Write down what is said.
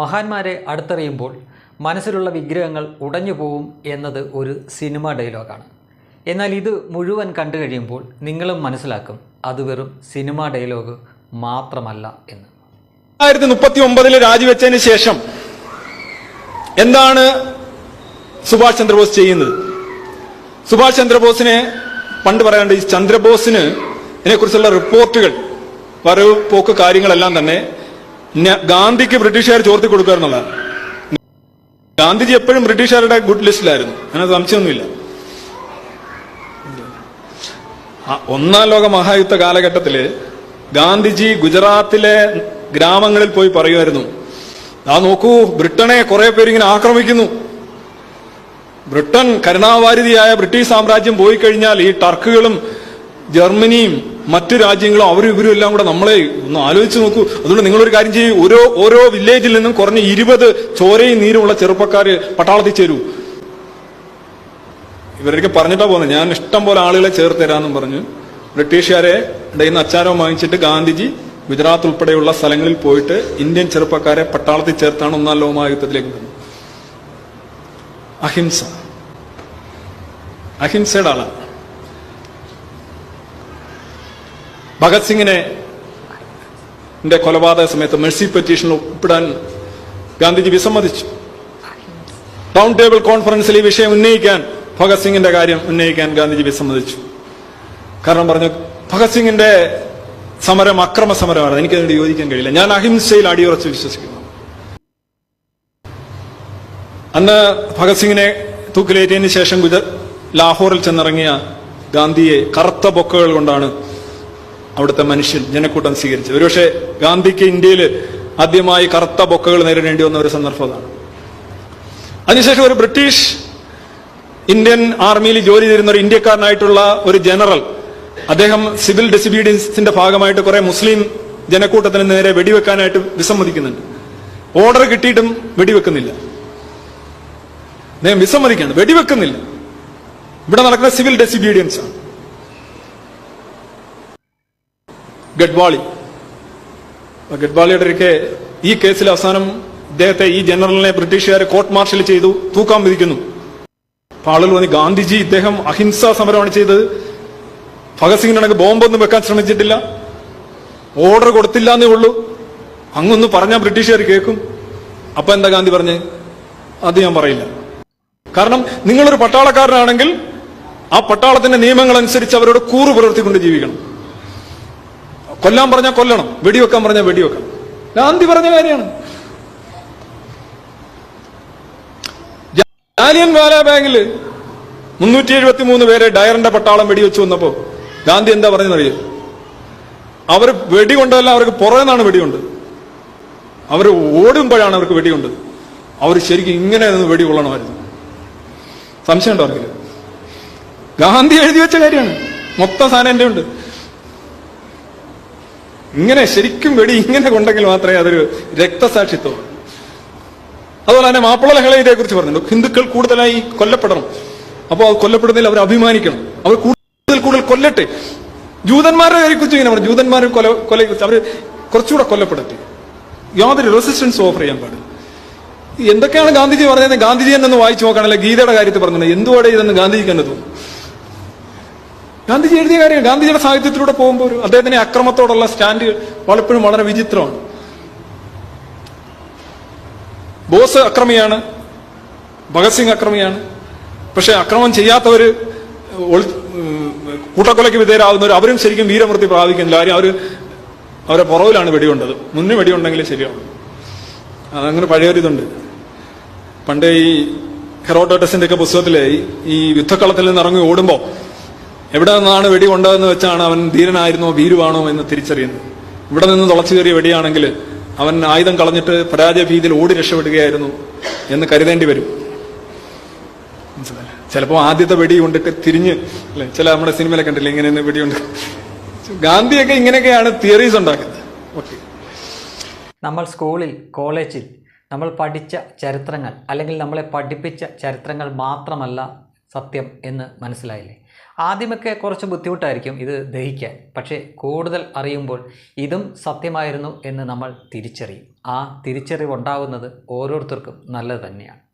മഹാന്മാരെ അടുത്തറിയുമ്പോൾ മനസ്സിലുള്ള വിഗ്രഹങ്ങൾ ഉടഞ്ഞു പോവും എന്നത് ഒരു സിനിമ ഡയലോഗാണ്. എന്നാൽ ഇത് മുഴുവൻ കണ്ടു കഴിയുമ്പോൾ നിങ്ങളും മനസ്സിലാക്കും അത് വെറും സിനിമ ഡയലോഗ് മാത്രമല്ല എന്ന്. ആയിരത്തി മുപ്പത്തി ഒമ്പതിൽ രാജിവെച്ചതിന് ശേഷം എന്താണ് സുഭാഷ് ചന്ദ്രബോസ് ചെയ്യുന്നത്? സുഭാഷ് ചന്ദ്രബോസിനെ പണ്ട് പറയാണ്ട് ഈ ചന്ദ്രബോസിന് ഇതിനെക്കുറിച്ചുള്ള റിപ്പോർട്ടുകൾ വരവ് പോക്ക് കാര്യങ്ങളെല്ലാം തന്നെ ഗാന്ധിക്ക് ബ്രിട്ടീഷുകാർ ചോർത്തി കൊടുക്കുക ഗാന്ധിജി എപ്പോഴും ബ്രിട്ടീഷുകാരുടെ ഗുഡ് ലിസ്റ്റിലായിരുന്നു. അങ്ങനെ സംശയമൊന്നുമില്ല. ഒന്നാം ലോക മഹായുദ്ധ കാലഘട്ടത്തിൽ ഗാന്ധിജി ഗുജറാത്തിലെ ഗ്രാമങ്ങളിൽ പോയി പറയുമായിരുന്നു ആ നോക്കൂ ബ്രിട്ടനെ കുറെ പേരിങ്ങനെ ആക്രമിക്കുന്നു. ബ്രിട്ടൻ കരുണാവാരിതിയായ ബ്രിട്ടീഷ് സാമ്രാജ്യം പോയി കഴിഞ്ഞാൽ ഈ ടർക്കുകളും ജർമ്മനിയും മറ്റു രാജ്യങ്ങളും അവരും ഇവരും എല്ലാം കൂടെ നമ്മളെ ഒന്ന് ആലോചിച്ച് നോക്കൂ. അതുകൊണ്ട് നിങ്ങളൊരു കാര്യം ചെയ്യൂ. ഓരോ ഓരോ വില്ലേജിൽ നിന്നും കുറഞ്ഞ ഇരുപത് ചോരയും നീരുമുള്ള ചെറുപ്പക്കാർ പട്ടാളത്തിൽ ചേരൂ. ഇവരൊക്കെ പറഞ്ഞിട്ടാ പോകുന്നത്. ഞാൻ ഇഷ്ടം പോലെ ആളുകളെ ചേർത്ത് തരാമെന്നും പറഞ്ഞു. ബ്രിട്ടീഷുകാരെ നിന്ന് അച്ചാരം വാങ്ങിച്ചിട്ട് ഗാന്ധിജി ഗുജറാത്ത് ഉൾപ്പെടെയുള്ള സ്ഥലങ്ങളിൽ പോയിട്ട് ഇന്ത്യൻ ചെറുപ്പക്കാരെ പട്ടാളത്തിൽ ചേർത്താണ് ഒന്നാം ലോകമായുദ്ധത്തിലേക്ക് വന്നത്. അഹിംസ. അഹിംസയുടെ ആളാണ്. ഭഗത് സിംഗിനെ കൊലപാതക സമയത്ത് മെഴ്സി പെറ്റീഷനിൽ ഒപ്പിടാൻ ഗാന്ധിജി വിസമ്മതിച്ചു. റൗണ്ട് ടേബിൾ കോൺഫറൻസിൽ ഈ വിഷയം ഉന്നയിക്കാൻ ഭഗത് സിംഗിന്റെ കാര്യം ഉന്നയിക്കാൻ ഗാന്ധിജി വിസമ്മതിച്ചു. കാരണം പറഞ്ഞു ഭഗത് സിംഗിന്റെ സമരം അക്രമ സമരമാണ് എനിക്കതിനോട് യോജിക്കാൻ കഴിയില്ല. ഞാൻ അഹിംസയിൽ അടിയുറച്ച് വിശ്വസിക്കുന്നു. അന്ന് ഭഗത് സിംഗിനെ തൂക്കിലേറ്റിയതിന് ശേഷം ഗുജ ലാഹോറിൽ ചെന്നിറങ്ങിയ ഗാന്ധിയെ കറുത്ത ബൊക്കകൾ കൊണ്ടാണ് അവിടുത്തെ മനുഷ്യൻ ജനക്കൂട്ടം സ്വീകരിച്ചത്. ഒരുപക്ഷെ ഗാന്ധിക്ക് ഇന്ത്യയിൽ ആദ്യമായി കറുത്ത ബൊക്കകൾ നേരിടേണ്ടി വന്ന ഒരു സന്ദർഭമാണ്. അതിനുശേഷം ഒരു ബ്രിട്ടീഷ് ഇന്ത്യൻ ആർമിയിൽ ജോലി ചെയ്തിരുന്ന ഒരു ഇന്ത്യക്കാരനായിട്ടുള്ള ഒരു ജനറൽ അദ്ദേഹം സിവിൽ ഡിസിബീഡിയൻസിന്റെ ഭാഗമായിട്ട് കുറെ മുസ്ലിം ജനക്കൂട്ടത്തിന് നേരെ വെടിവെക്കാനായിട്ട് വിസമ്മതിക്കുന്നുണ്ട്. ഓർഡർ കിട്ടിയിട്ടും വെടിവെക്കുന്നില്ല. അദ്ദേഹം വിസമ്മതിക്കാണ് വെടിവെക്കുന്നില്ല. ഇവിടെ നടക്കുന്ന സിവിൽ ഡിസിബീഡിയൻസ് ആണ് ഗഡ്വാളി. ഗഡ്വാളിയുടെ ഈ കേസിൽ അവസാനം ഇദ്ദേഹത്തെ ഈ ജനറലിനെ ബ്രിട്ടീഷുകാർ കോർട്ട് മാർഷൽ ചെയ്തു തൂക്കാൻ വിധിക്കുന്നു. അപ്പൊ ആളുകൾ പറഞ്ഞു ഗാന്ധിജി ഇദ്ദേഹം അഹിംസാ സമരമാണ് ചെയ്തത്. ഭഗത് സിംഗിനാണെങ്കിൽ ബോംബൊന്നും വെക്കാൻ ശ്രമിച്ചിട്ടില്ല. ഓർഡർ കൊടുത്തില്ല എന്നേ ഉള്ളൂ. അങ്ങൊന്ന് പറഞ്ഞാൽ ബ്രിട്ടീഷുകാർ കേൾക്കും. അപ്പൊ എന്താ ഗാന്ധി പറഞ്ഞ്? അത് ഞാൻ പറയില്ല. കാരണം നിങ്ങളൊരു പട്ടാളക്കാരനാണെങ്കിൽ ആ പട്ടാളത്തിന്റെ നിയമങ്ങൾ അനുസരിച്ച് അവരോട് കൂറു പുലർത്തിക്കൊണ്ട് ജീവിക്കണം. കൊല്ലാൻ പറഞ്ഞാൽ കൊല്ലണം വെടിവെക്കാൻ പറഞ്ഞാൽ വെടിവെക്കണം ഗാന്ധി പറഞ്ഞ കാര്യമാണ്. ജാലിയൻ വാലാബാഗിൽ മുന്നൂറ്റി എഴുപത്തി മൂന്ന് പേരെ ഡയറിന്റെ പട്ടാളം വെടിവെച്ചു വന്നപ്പോ ഗാന്ധി എന്താ പറഞ്ഞെന്നറിയോ അവർ വെടികൊണ്ടല്ല അവർക്ക് പുറമെന്നാണ് വെടികൊണ്ട് അവർ ഓടുമ്പോഴാണ് അവർക്ക് വെടികൊണ്ട് അവർ ശരിക്കും ഇങ്ങനെ നിന്ന് വെടി കൊള്ളണമായിരുന്നു. സംശയമുണ്ടോ അവർക്ക് ഗാന്ധി എഴുതി വെച്ച കാര്യമാണ്. മൊത്തം സാധനം എന്റെ ഉണ്ട്. ഇങ്ങനെ ശരിക്കും വെടി ഇങ്ങനെ കൊണ്ടെങ്കിൽ മാത്രമേ അതൊരു രക്തസാക്ഷിത്വം. അതുപോലെ തന്നെ മാപ്പിള ലഹളയെ കുറിച്ച് പറഞ്ഞിട്ടുണ്ട്. ഹിന്ദുക്കൾ കൂടുതലായി കൊല്ലപ്പെടണം. അപ്പോൾ അത് കൊല്ലപ്പെടുന്നതിൽ അവർ അഭിമാനിക്കണം. അവർ കൂടുതൽ കൂടുതൽ കൊല്ലട്ടെ. ജൂതന്മാരെ കുറിച്ച് ഇങ്ങനെ പറഞ്ഞു. ജൂതന്മാരെ കൊല കൊല അവർ കുറച്ചുകൂടെ കൊല്ലപ്പെടട്ടെ. യാതൊരു റെസിസ്റ്റൻസ് ഓഫർ ചെയ്യാൻ പാടില്ല. എന്തൊക്കെയാണ് ഗാന്ധിജി പറഞ്ഞത്? ഗാന്ധിജി എന്നൊന്ന് വായിച്ചു നോക്കുകയാണെങ്കിൽ ഗീതയുടെ കാര്യത്തിൽ പറഞ്ഞത്. എന്തുവാടെ ഇതെന്ന് ഗാന്ധിജിക്ക് തോന്നുന്നു ഗാന്ധിജി എഴുതിയ കാര്യം ഗാന്ധിജിയുടെ സാഹിത്യത്തിലൂടെ പോകുമ്പോൾ അദ്ദേഹത്തിന്റെ അക്രമത്തോടുള്ള സ്റ്റാൻഡ് പലപ്പോഴും വളരെ വിചിത്രമാണ്. ബോസ് അക്രമിയാണ് ഭഗത് സിംഗ് അക്രമിയാണ്. പക്ഷെ അക്രമം ചെയ്യാത്തവര് കൂട്ടക്കൊലയ്ക്ക് വിധേയരാകുന്നവർ അവരും ശരിക്കും വീരമൃത്തി പ്രാപിക്കുന്നില്ല. ആരും അവർ അവരെ പുറവിലാണ് വെടിയുണ്ടത് മുന്നേ വെടിയുണ്ടെങ്കിൽ ശരിയാണ് അതങ്ങനെ പഴയൊരിതുണ്ട്. പണ്ട് ഈ ഹെറോഡോട്ടസിന്റെ ഒക്കെ പുസ്തകത്തിലെ ഈ- യുദ്ധക്കളത്തിൽ നിന്ന് ഇറങ്ങി ഓടുമ്പോ എവിടെ നിന്നാണ് വെടി കൊണ്ടതെന്ന് വെച്ചാണ് അവൻ ധീരനായിരുന്നോ ഭീരുവാണോ എന്ന് തിരിച്ചറിയുന്നത്. ഇവിടെ നിന്ന് തുളച്ചു കയറിയ വെടിയാണെങ്കിൽ അവൻ ആയുധം കളഞ്ഞിട്ട് പരാജയ ഭീതിയിൽ ഓടി രക്ഷപ്പെടുകയായിരുന്നു എന്ന് കരുതേണ്ടി വരും. ചിലപ്പോൾ ചിലപ്പോ ആദ്യത്തെ വെടി കൊണ്ടിട്ട് തിരിഞ്ഞ് അല്ലെ? ചില നമ്മുടെ സിനിമയിലെ കണ്ടില്ലേ ഇങ്ങനെ വെടിയുണ്ട് ഗാന്ധിയൊക്കെ ഇങ്ങനെയൊക്കെയാണ് തിയറീസ് ഉണ്ടാക്കുന്നത്. ഓക്കെ നമ്മൾ സ്കൂളിൽ കോളേജിൽ നമ്മൾ പഠിച്ച ചരിത്രങ്ങൾ അല്ലെങ്കിൽ നമ്മളെ പഠിപ്പിച്ച ചരിത്രങ്ങൾ മാത്രമല്ല സത്യം എന്ന് മനസ്സിലായില്ലേ? ആദ്യമൊക്കെ കുറച്ച് ബുദ്ധിമുട്ടായിരിക്കും ഇത് ദഹിക്കാൻ. പക്ഷേ കൂടുതൽ അറിയുമ്പോൾ ഇതും സത്യമായിരുന്നു എന്ന് നമ്മൾ തിരിച്ചറിയും. ആ തിരിച്ചറിവുണ്ടാകുന്നത് ഓരോരുത്തർക്കും നല്ലത് തന്നെയാണ്.